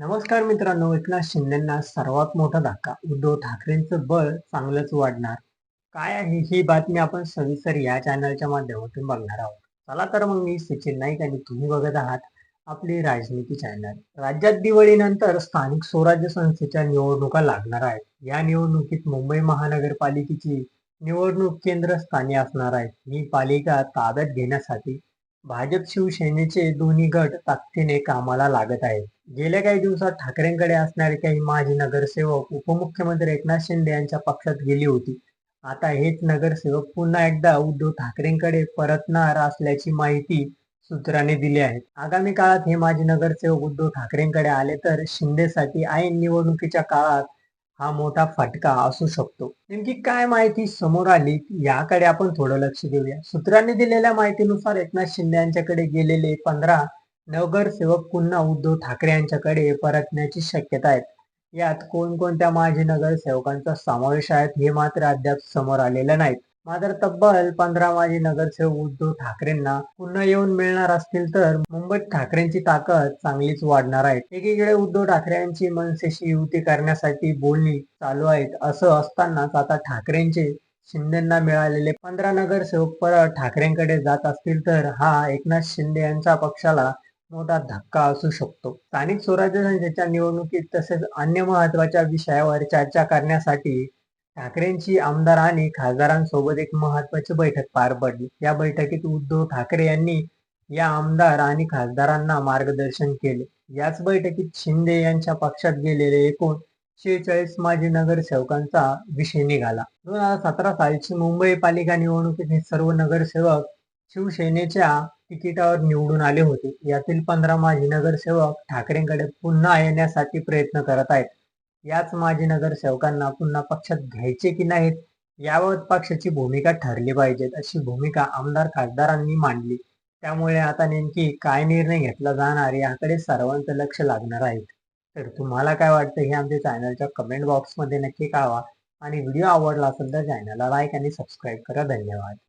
नमस्कार मित्रांनो एकनाथ शिंदेना सर्वात मोठा धक्का. उद्धव ठाकरेंचं बळ चांगलंच वाढणार. काय आहे ही बातमी आपण सविस्तर या चॅनलच्या माध्यमातून बघणार आहोत. चला तर मग मी सचिन नाईक आणि तुम्ही बघत आहात आपली राजनीती चॅनल राज्यात दिवाळीनंतर स्थानिक स्वराज्य संस्थेच्या निवडणुका लागणार आहेत. या निवडणुकीत मुंबई महानगरपालिकेची निवडणूक केंद्र स्थानी असणार आहेत. ही पालिका ताब्यात घेण्यासाठी भाजप शिवसेनेचे दोन्ही गट ताकदीने कामाला लागत आहेत. गेल्या काही दिवसात ठाकरेंकडे असणारे काही माजी नगरसेवक उपमुख्यमंत्री एकनाथ शिंदे यांच्या पक्षात गेली होती. आता हेच नगरसेवक पुन्हा एकदा उद्धव ठाकरेंकडे परतणार असल्याची माहिती सूत्रांनी दिली आहे. आगामी काळात हे माजी नगरसेवक उद्धव ठाकरेंकडे आले तर शिंदेसाठी ऐन निवडणुकीच्या काळात हा मोठा फटका असू शकतो. नेमकी काय माहिती समोर आली याकडे आपण थोडं लक्ष देऊया. सूत्रांनी दिलेल्या माहितीनुसार एकनाथ शिंदे यांच्याकडे गेलेले पंधरा नगरसेवक पुन्हा उद्धव ठाकरे यांच्याकडे परतण्याची शक्यता आहे यात कोणकोणत्या माजी नगरसेवकांचा समावेश आहे हे मात्र अद्याप समोर आलेलं नाहीत. मात्र तब्बल पंधरा माजी नगरसेवक उद्धव ठाकरेंना पुन्हा येऊन मिळणार असतील तर मुंबईत ठाकरेंची ताकद चांगलीच वाढणार आहे. एकीकडे उद्धव ठाकरे यांची मनसेशी युती करण्यासाठी बोलणी चालू आहेत असं असतानाच आता ठाकरेंचे शिंदेना मिळालेले पंधरा नगरसेवक परत ठाकरेंकडे जात असतील तर हा एकनाथ शिंदे यांच्या पक्षाला मोठा धक्का असू शकतो. स्थानिक स्वराज्य संस्थेच्या निवडणुकीत तसेच अन्य महत्त्वाच्या विषयावर चर्चा करण्यासाठी ठाकरेंची आमदार आणि खासदारांसोबत एक महत्वाची बैठक पार पडली. या बैठकीत उद्धव ठाकरे यांनी या आमदार आणि खासदारांना मार्गदर्शन केले. याच बैठकीत शिंदे यांच्या पक्षात गेलेले एकूण शेहेचाळीस माजी नगरसेवकांचा विषय निघाला. दोन हजार सतरा सालची मुंबई पालिका निवडणुकीत हे सर्व नगरसेवक शिवसेनेच्या तिकिटावर निवडून आले होते. यातील पंधरा माजी नगरसेवक ठाकरेंकडे पुन्हा येण्यासाठी प्रयत्न करत आहेत. याच माजी नगरसेवकांना पुन्हा पक्षात घ्यायचे की नाहीत याबाबत पक्षाची भूमिका ठरली पाहिजेत अशी भूमिका आमदार खासदारांनी मांडली. त्यामुळे आता नेमकी काय निर्णय घेतला जाणार याकडे सर्वांचं लक्ष लागणार आहे. तर तुम्हाला काय वाटतं हे आमच्या चॅनलच्या कमेंट बॉक्समध्ये नक्की कळवा. आणि व्हिडिओ आवडला असेल तर चॅनलला लाईक आणि सबस्क्राईब करा. धन्यवाद.